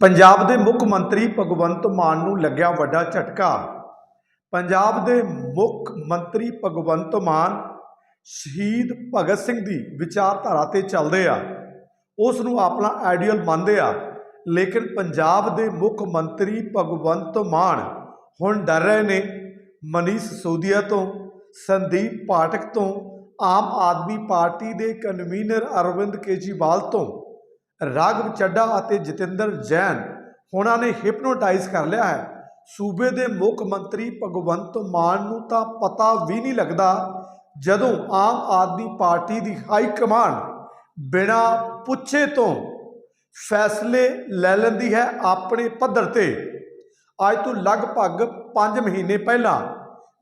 ਪੰਜਾਬ ਦੇ ਮੁੱਖ ਮੰਤਰੀ ਭਗਵੰਤ ਮਾਨ ਨੂੰ ਲੱਗਿਆ ਵੱਡਾ ਝਟਕਾ। ਪੰਜਾਬ ਦੇ ਮੁੱਖ ਮੰਤਰੀ ਭਗਵੰਤ ਮਾਨ ਸ਼ਹੀਦ ਭਗਤ ਸਿੰਘ ਦੀ ਵਿਚਾਰਧਾਰਾ ਤੇ ਚੱਲਦੇ ਆ। ਉਸ ਨੂੰ ਆਪਣਾ ਆਈਡੀਅਲ ਮੰਨਦੇ ਆ, ਲੇਕਿਨ ਪੰਜਾਬ ਦੇ ਮੁੱਖ ਮੰਤਰੀ ਭਗਵੰਤ ਮਾਨ ਹੁਣ ਡਰ ਰਹੇ ਨੇ। ਮਨੀਸ਼ ਸਿਸੋਦੀਆ ਤੋਂ, ਸੰਦੀਪ ਪਾਠਕ ਤੋਂ, ਆਮ ਆਦਮੀ ਪਾਰਟੀ ਦੇ ਕਨਵੀਨਰ ਅਰਵਿੰਦ ਕੇਜੀਵਾਲ ਤੋਂ। ਰਾਘਵ ਚੱਡਾ ਅਤੇ ਜਤਿੰਦਰ ਜੈਨ ਉਹਨਾਂ ਨੇ ਹਿਪਨੋਟਾਈਜ਼ ਕਰ ਲਿਆ ਹੈ। ਸੂਬੇ ਦੇ ਮੁੱਖ ਮੰਤਰੀ ਭਗਵੰਤ ਮਾਨ ਨੂੰ ਤਾਂ ਪਤਾ ਵੀ ਨਹੀਂ ਲੱਗਦਾ ਜਦੋਂ ਆਮ ਆਦਮੀ ਪਾਰਟੀ ਦੀ ਹਾਈ ਕਮਾਂਡ ਬਿਨਾਂ ਪੁੱਛੇ ਤੋਂ ਫੈਸਲੇ ਲੈ ਲੈਂਦੀ ਹੈ ਆਪਣੇ ਪੱਧਰ ਤੇ। ਅੱਜ ਤੋਂ ਲਗਭਗ 5 ਮਹੀਨੇ ਪਹਿਲਾਂ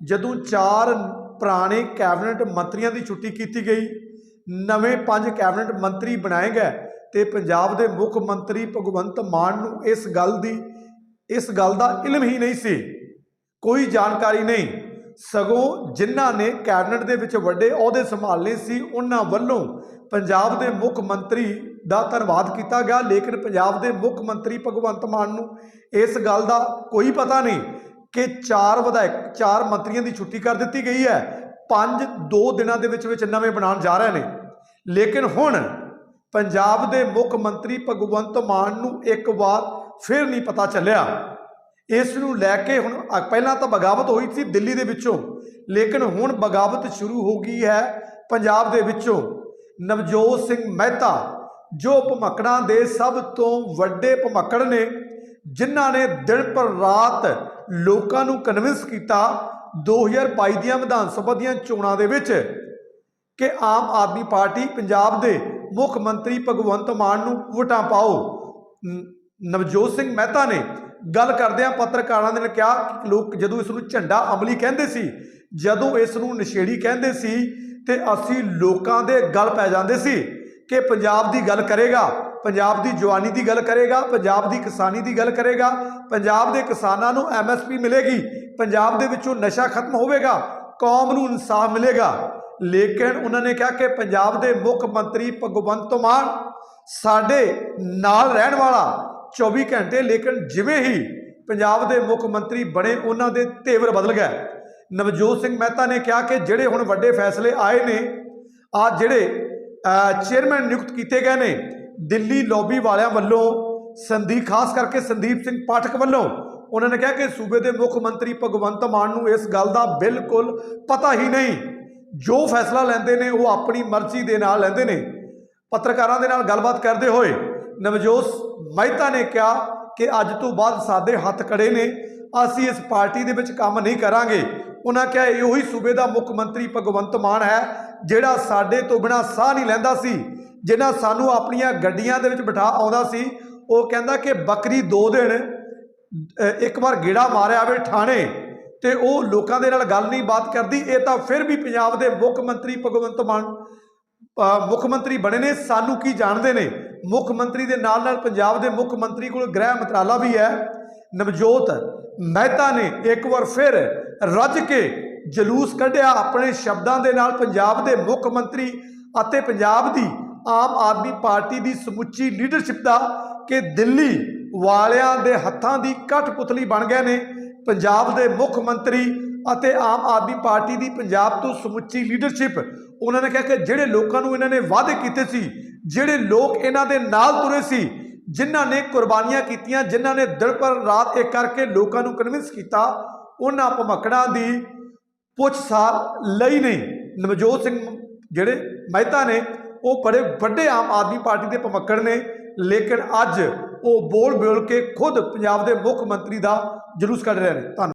ਜਦੋਂ ਚਾਰ ਪੁਰਾਣੇ ਕੈਬਨਿਟ ਮੰਤਰੀਆਂ ਦੀ ਛੁੱਟੀ ਕੀਤੀ ਗਈ, ਨਵੇਂ ਪੰਜ ਕੈਬਨਿਟ ਮੰਤਰੀ ਬਣਾਏ ਗਏ ਤੇ ਪੰਜਾਬ ਦੇ ਮੁੱਖ ਮੰਤਰੀ ਭਗਵੰਤ ਮਾਨ ਨੂੰ ਇਸ ਗੱਲ ਦੀ, ਇਸ ਗੱਲ ਦਾ ਇਲਮ ਹੀ ਨਹੀਂ ਸੀ। ਕੋਈ ਜਾਣਕਾਰੀ ਨਹੀਂ। ਸਗੋਂ ਜਿਨ੍ਹਾਂ ਨੇ ਕੈਬਨਿਟ ਦੇ ਵਿੱਚ ਵੱਡੇ ਅਹੁਦੇ ਸੰਭਾਲੇ ਸੀ, ਉਹਨਾਂ ਵੱਲੋਂ ਪੰਜਾਬ ਦੇ ਮੁੱਖ ਮੰਤਰੀ ਦਾ ਧੰਨਵਾਦ ਕੀਤਾ ਗਿਆ। ਲੇਕਿਨ ਪੰਜਾਬ ਦੇ ਮੁੱਖ ਮੰਤਰੀ ਭਗਵੰਤ ਮਾਨ ਨੂੰ ਇਸ ਗੱਲ ਦਾ ਕੋਈ ਪਤਾ ਨਹੀਂ ਕਿ ਚਾਰ ਵਿਧਾਇਕ, ਚਾਰ ਮੰਤਰੀਆਂ ਦੀ ਛੁੱਟੀ ਕਰ ਦਿੱਤੀ ਗਈ ਹੈ। ਪੰਜ ਦੋ ਦਿਨਾਂ ਦੇ ਵਿੱਚ ਵਿੱਚ ਨਵੇਂ ਬਣਾਉਣ ਜਾ ਰਹੇ ਨੇ। ਲੇਕਿਨ ਹੁਣ ਪੰਜਾਬ ਦੇ ਮੁੱਖ ਮੰਤਰੀ ਭਗਵੰਤ ਮਾਨ ਨੂੰ ਇੱਕ ਵਾਰ ਫਿਰ ਨਹੀਂ ਪਤਾ ਚੱਲਿਆ। ਇਸ ਨੂੰ ਲੈ ਕੇ ਹੁਣ ਪਹਿਲਾਂ ਤਾਂ ਬਗਾਵਤ ਹੋਈ ਸੀ ਦਿੱਲੀ ਦੇ ਵਿੱਚੋਂ, ਲੇਕਿਨ ਹੁਣ ਬਗਾਵਤ ਸ਼ੁਰੂ ਹੋ ਗਈ ਹੈ ਪੰਜਾਬ ਦੇ ਵਿੱਚੋਂ। ਨਵਜੋਤ ਸਿੰਘ ਮਹਿਤਾ, ਜੋ ਭਮਕੜਾਂ ਦੇ ਸਭ ਤੋਂ ਵੱਡੇ ਭਮਕੜ ਨੇ, ਜਿਨ੍ਹਾਂ ਨੇ ਦਿਨ ਪਰ ਰਾਤ ਲੋਕਾਂ ਨੂੰ ਕਨਵਿੰਸ ਕੀਤਾ 2022 ਦੀਆਂ ਵਿਧਾਨ ਸਭਾ ਦੀਆਂ ਚੋਣਾਂ ਦੇ ਵਿੱਚ ਕਿ ਆਮ ਆਦਮੀ ਪਾਰਟੀ ਪੰਜਾਬ ਦੇ ਮੁੱਖ ਮੰਤਰੀ ਭਗਵੰਤ ਮਾਨ ਨੂੰ ਵੋਟਾਂ ਪਾਓ। ਨਵਜੋਤ ਸਿੰਘ ਮਹਿਤਾ ਨੇ ਗੱਲ ਕਰਦਿਆਂ ਪੱਤਰਕਾਰਾਂ ਦੇ ਨਾਲ ਕਿਹਾ ਕਿ ਲੋਕ ਜਦੋਂ ਇਸ ਨੂੰ ਝੰਡਾ ਅਮਲੀ ਕਹਿੰਦੇ ਸੀ, ਜਦੋਂ ਇਸ ਨੂੰ ਨਸ਼ੇੜੀ ਕਹਿੰਦੇ ਸੀ ਤੇ ਅਸੀਂ ਲੋਕਾਂ ਦੇ ਗੱਲ ਪੈ ਜਾਂਦੇ ਸੀ ਕਿ ਪੰਜਾਬ ਦੀ ਗੱਲ ਕਰੇਗਾ, ਪੰਜਾਬ ਦੀ ਜਵਾਨੀ ਦੀ ਗੱਲ ਕਰੇਗਾ, ਪੰਜਾਬ ਦੀ ਕਿਸਾਨੀ ਦੀ ਗੱਲ ਕਰੇਗਾ, ਪੰਜਾਬ ਦੇ ਕਿਸਾਨਾਂ ਨੂੰ ਐਮਐਸਪੀ ਮਿਲੇਗੀ, ਪੰਜਾਬ ਦੇ ਵਿੱਚੋਂ ਨਸ਼ਾ ਖਤਮ ਹੋਵੇਗਾ, ਕੌਮ ਨੂੰ ਇਨਸਾਫ ਮਿਲੇਗਾ। ਲੇਕਿਨ ਉਹਨਾਂ ਨੇ ਕਿਹਾ ਕਿ ਪੰਜਾਬ ਦੇ ਮੁੱਖ ਮੰਤਰੀ ਭਗਵੰਤ ਮਾਨ ਸਾਡੇ ਨਾਲ ਰਹਿਣ ਵਾਲਾ 24 ਘੰਟੇ, ਲੇਕਿਨ ਜਿਵੇਂ ਹੀ ਪੰਜਾਬ ਦੇ ਮੁੱਖ ਮੰਤਰੀ ਬਣੇ, ਉਹਨਾਂ ਦੇ ਤੇਵਰ ਬਦਲ ਗਏ। ਨਵਜੋਤ ਸਿੰਘ ਮਹਿਤਾ ਨੇ ਕਿਹਾ ਕਿ ਜਿਹੜੇ ਹੁਣ ਵੱਡੇ ਫੈਸਲੇ ਆਏ ਨੇ, ਆ ਜਿਹੜੇ ਚੇਅਰਮੈਨ ਨਿਯੁਕਤ ਕੀਤੇ ਗਏ ਨੇ, ਦਿੱਲੀ ਲੌਬੀ ਵਾਲਿਆਂ ਵੱਲੋਂ, ਸੰਦੀਪ, ਖਾਸ ਕਰਕੇ ਸੰਦੀਪ ਸਿੰਘ ਪਾਠਕ ਵੱਲੋਂ, ਉਹਨਾਂ ਨੇ ਕਿਹਾ ਕਿ ਸੂਬੇ ਦੇ ਮੁੱਖ ਮੰਤਰੀ ਭਗਵੰਤ ਮਾਨ ਨੂੰ ਇਸ ਗੱਲ ਦਾ ਬਿਲਕੁਲ ਪਤਾ ਹੀ ਨਹੀਂ ਜੋ ਫੈਸਲਾ ਲੈਂਦੇ ਨੇ, ਉਹ ਆਪਣੀ ਮਰਜ਼ੀ ਦੇ ਨਾਲ ਲੈਂਦੇ ਨੇ। ਪੱਤਰਕਾਰਾਂ ਦੇ ਨਾਲ ਗੱਲਬਾਤ ਕਰਦੇ ਹੋਏ ਨਵਜੋਤ ਮਹਿਤਾ ਨੇ ਕਿਹਾ ਕਿ ਅੱਜ ਤੋਂ ਬਾਅਦ ਸਾਡੇ ਹੱਥ ਕੜੇ ਨੇ, ਅਸੀਂ ਇਸ ਪਾਰਟੀ ਦੇ ਵਿੱਚ ਕੰਮ ਨਹੀਂ ਕਰਾਂਗੇ। ਉਹਨਾਂ ਕਿਹਾ, ਇਹੋ ਹੀ ਸੂਬੇ ਦਾ ਮੁੱਖ ਮੰਤਰੀ ਭਗਵੰਤ ਮਾਨ ਹੈ, ਜਿਹੜਾ ਸਾਡੇ ਤੋਂ ਬਿਨਾ ਸਾਹ ਨਹੀਂ ਲੈਂਦਾ ਸੀ, ਜਿਹਨਾਂ ਸਾਨੂੰ ਆਪਣੀਆਂ ਗੱਡੀਆਂ ਦੇ ਵਿੱਚ ਬਿਠਾ ਆਉਂਦਾ ਸੀ। ਉਹ ਕਹਿੰਦਾ ਕਿ ਬੱਕਰੀ ਦੋ ਦਿਨ ਇੱਕ ਵਾਰ ਗੇੜਾ ਮਾਰਿਆ ਆਵੇ ਠਾਣੇ ਤੇ ਉਹ ਲੋਕਾਂ ਦੇ ਨਾਲ ਗੱਲ ਨਹੀਂ, ਬਾਤ ਕਰਦੀ। ਇਹ ਤਾਂ ਫਿਰ ਵੀ ਪੰਜਾਬ ਦੇ ਮੁੱਖ ਮੰਤਰੀ ਭਗਵੰਤ ਮਾਨ ਮੁੱਖ ਮੰਤਰੀ ਬਣੇ ਨੇ। ਸਾਨੂੰ ਕੀ ਜਾਣਦੇ ਨੇ? ਮੁੱਖ ਮੰਤਰੀ ਦੇ ਨਾਲ ਨਾਲ ਪੰਜਾਬ ਦੇ ਮੁੱਖ ਮੰਤਰੀ ਕੋਲ ਗ੍ਰਹਿ ਮੰਤਰਾਲਾ ਵੀ ਹੈ। ਨਵਜੋਤ ਮਹਿਤਾ ਨੇ ਇੱਕ ਵਾਰ ਫਿਰ ਰੱਜ ਕੇ ਜਲੂਸ ਕੱਢਿਆ ਆਪਣੇ ਸ਼ਬਦਾਂ ਦੇ ਨਾਲ। ਪੰਜਾਬ ਦੇ ਮੁੱਖ ਮੰਤਰੀ ਅਤੇ ਪੰਜਾਬ ਦੀ ਆਮ ਆਦਮੀ ਪਾਰਟੀ ਦੀ ਸਮੁੱਚੀ ਲੀਡਰਸ਼ਿਪ ਦਾ ਕਿ ਦਿੱਲੀ ਵਾਲਿਆਂ ਦੇ ਹੱਥਾਂ ਦੀ ਕਠਪੁਤਲੀ ਬਣ ਗਏ ਨੇ। ਪੰਜਾਬ ਦੇ ਮੁੱਖ ਮੰਤਰੀ ਅਤੇ ਆਮ ਆਦਮੀ ਪਾਰਟੀ ਦੀ ਪੰਜਾਬ ਤੋਂ ਸਮੁੱਚੀ ਲੀਡਰਸ਼ਿਪ ਉਹਨਾਂ ਨੇ ਕਿਹਾ ਕਿ ਜਿਹੜੇ ਲੋਕਾਂ ਨੂੰ ਇਹਨਾਂ ਨੇ ਵਾਅਦੇ ਕੀਤੇ ਸੀ, ਜਿਹੜੇ ਲੋਕ ਇਹਨਾਂ ਦੇ ਨਾਲ ਤੁਰੇ ਸੀ, ਜਿਨ੍ਹਾਂ ਨੇ ਕੁਰਬਾਨੀਆਂ ਕੀਤੀਆਂ, ਜਿਨ੍ਹਾਂ ਨੇ ਦਿਨ ਪਰ ਰਾਤ ਇੱਕ ਕਰਕੇ ਲੋਕਾਂ ਨੂੰ ਕਨਵਿੰਸ ਕੀਤਾ, ਉਹਨਾਂ ਭਮਕੜਾਂ ਦੀ ਪੁੱਛ ਸਾਰ ਲਈ ਨਹੀਂ। ਨਵਜੋਤ ਸਿੰਘ ਜਿਹੜੇ ਮਹਿਤਾ ਨੇ, ਉਹ ਬੜੇ ਵੱਡੇ ਆਮ ਆਦਮੀ ਪਾਰਟੀ ਦੇ ਭਮੱਕੜ ਨੇ, ਲੇਕਿਨ ਅੱਜ ਉਹ ਬੋਲ ਬੋਲ ਕੇ ਖੁਦ ਪੰਜਾਬ ਦੇ ਮੁੱਖ ਮੰਤਰੀ ਦਾ ਜਲੂਸ ਕੱਢ ਰਹੇ ਨੇ। ਧੰਨਵਾਦ।